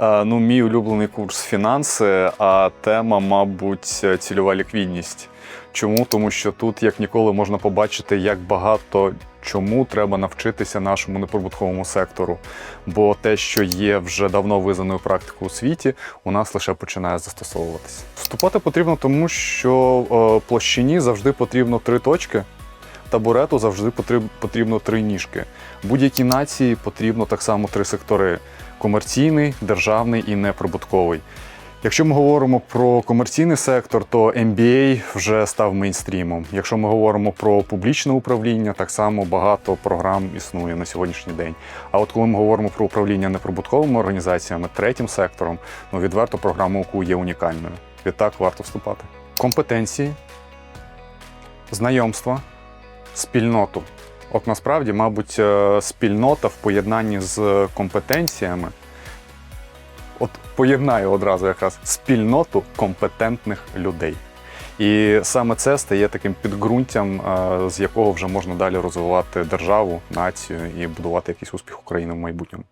Е, Ну, мій улюблений курс фінанси, а тема, мабуть, цільова ліквідність. Чому? Тому що тут, як ніколи, можна побачити, як багато чому треба навчитися нашому неприбутковому сектору. Бо те, що є вже давно визнаною практикою у світі, у нас лише починає застосовуватися. Вступати потрібно, тому що е, площині завжди потрібно три точки. Табурету завжди потрібно три ніжки. Будь-якій нації потрібно так само три сектори: комерційний, державний і неприбутковий. Якщо ми говоримо про комерційний сектор, то MBA вже став мейнстрімом. Якщо ми говоримо про публічне управління, так само багато програм існує на сьогоднішній день. А от коли ми говоримо про управління неприбутковими організаціями, третім сектором, ну відверто програма УКУ є унікальною. Відтак варто вступати. Компетенції, знайомства, спільноту. От насправді, мабуть, е, спільнота в поєднанні з компетенціями. От поєднаю одразу якраз спільноту компетентних людей. І саме це стає таким підґрунтям, е, з якого вже можна далі розвивати державу, націю і будувати якийсь успіх України в майбутньому.